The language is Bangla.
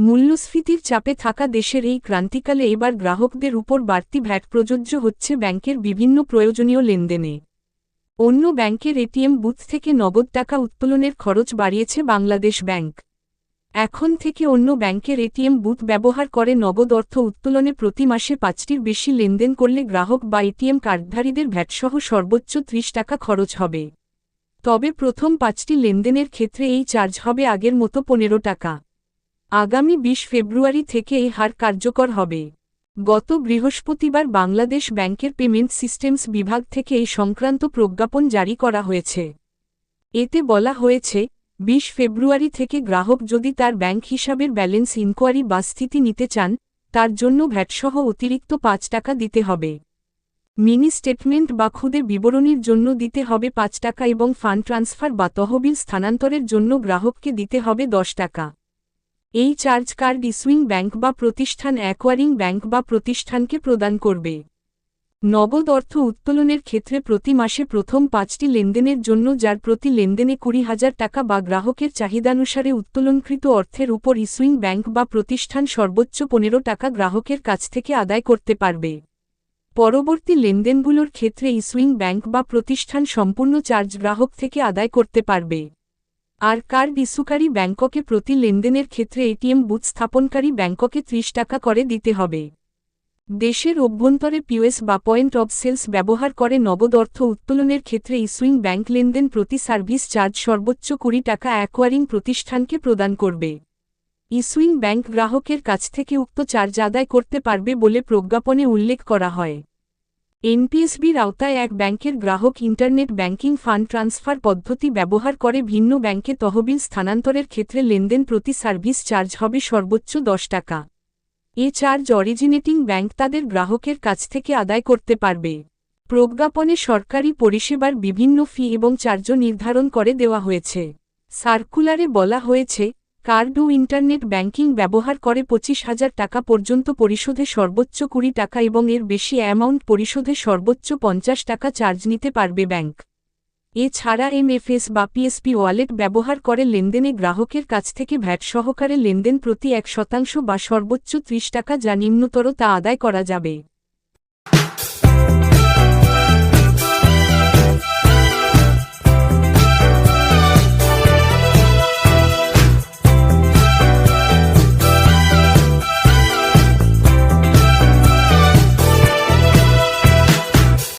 মূল্যস্ফীতির চাপে থাকা দেশের এই ক্রান্তিকালে এবার গ্রাহকদের উপর বাড়তি ভ্যাট প্রযোজ্য হচ্ছে ব্যাংকের বিভিন্ন প্রয়োজনীয় লেনদেনে। অন্য ব্যাংকের এটিএম বুথ থেকে নগদ টাকা উত্তোলনের খরচ বাড়িয়েছে বাংলাদেশ ব্যাংক। এখন থেকে অন্য ব্যাংকের এটিএম বুথ ব্যবহার করে নগদ অর্থ উত্তোলনে প্রতি মাসে পাঁচটির বেশি লেনদেন করলে গ্রাহক বা এটিএম কার্ডধারীদের ভ্যাটসহ সর্বোচ্চ ত্রিশ টাকা খরচ হবে। তবে প্রথম পাঁচটি লেনদেনের ক্ষেত্রে এই চার্জ হবে আগের মতো পনেরো টাকা। আগামী বিশ ফেব্রুয়ারি থেকে এই হার কার্যকর হবে। গত বৃহস্পতিবার বাংলাদেশ ব্যাংকের পেমেন্ট সিস্টেমস বিভাগ থেকে এই সংক্রান্ত প্রজ্ঞাপন জারি করা হয়েছে। এতে বলা হয়েছে, বিশ ফেব্রুয়ারি থেকে গ্রাহক যদি তার ব্যাংক হিসাবের ব্যালেন্স ইনকোয়ারি বা স্থিতি নিতে চান, তার জন্য ভ্যাটসহ অতিরিক্ত পাঁচ টাকা দিতে হবে। মিনি স্টেটমেন্ট বা খুদে বিবরণীর জন্য দিতে হবে পাঁচ টাকা এবং ফান্ড ট্রান্সফার বা তহবিল স্থানান্তরের জন্য গ্রাহককে দিতে হবে দশ টাকা। এই চার্জ কার্ড ইসুইং ব্যাংক বা প্রতিষ্ঠান অ্যাকোয়ারিং ব্যাংক বা প্রতিষ্ঠানকে প্রদান করবে। নগদ অর্থ উত্তোলনের ক্ষেত্রে প্রতি মাসে প্রথম পাঁচটি লেনদেনের জন্য যার প্রতি লেনদেনে কুড়ি হাজার টাকা বা গ্রাহকের চাহিদানুসারে উত্তোলনকৃত অর্থের উপর ইসুইং ব্যাংক বা প্রতিষ্ঠান সর্বোচ্চ পনেরো টাকা গ্রাহকের কাছ থেকে আদায় করতে পারবে। পরবর্তী লেনদেনগুলোর ক্ষেত্রে ইসুইং ব্যাংক বা প্রতিষ্ঠান সম্পূর্ণ চার্জ গ্রাহক থেকে আদায় করতে পারবে। আর কার ইস্যুকারী ব্যাংককে প্রতি লেনদেনের ক্ষেত্রে এটিএম বুথ স্থাপনকারী ব্যাংককে ত্রিশ টাকা করে দিতে হবে। দেশের অভ্যন্তরে পিওএস বা পয়েন্ট অব সেলস ব্যবহার করে নগদ অর্থ উত্তোলনের ক্ষেত্রে ইসুইং ব্যাংক লেনদেন প্রতি সার্ভিস চার্জ সর্বোচ্চ কুড়ি টাকা অ্যাকোয়ারিং প্রতিষ্ঠানকে প্রদান করবে। ইসুইং ব্যাংক গ্রাহকের কাছ থেকে উক্ত চার্জ আদায় করতে পারবে বলে প্রজ্ঞাপনে উল্লেখ করা হয়। এনপিএসবির আওতায় এক ব্যাংকের গ্রাহক ইন্টারনেট ব্যাংকিং ফান্ড ট্রান্সফার পদ্ধতি ব্যবহার করে ভিন্ন ব্যাংকে তহবিল স্থানান্তরের ক্ষেত্রে লেনদেন প্রতি সার্ভিস চার্জ হবে সর্বোচ্চ দশ টাকা। এ চার্জ অরিজিনেটিং ব্যাংক তাদের গ্রাহকের কাছ থেকে আদায় করতে পারবে। প্রজ্ঞাপনে সরকারি পরিষেবার বিভিন্ন ফি এবং চার্জও নির্ধারণ করে দেওয়া হয়েছে। সার্কুলারে বলা হয়েছে কার্ড ও ইন্টারনেট ব্যাংকিং ব্যবহার করে পঁচিশ হাজার টাকা পর্যন্ত পরিশোধে সর্বোচ্চ কুড়ি টাকা এবং এর বেশি অ্যামাউন্ট পরিশোধে সর্বোচ্চ পঞ্চাশ টাকা চার্জ নিতে পারবে ব্যাংক। এছাড়া এমএফএস বা পিএসপি ওয়ালেট ব্যবহার করে লেনদেনে গ্রাহকের কাছ থেকে ভ্যাট সহকারে লেনদেন প্রতি এক শতাংশ বা সর্বোচ্চ ত্রিশ টাকা যা নিম্নতর তা আদায় করা যাবে।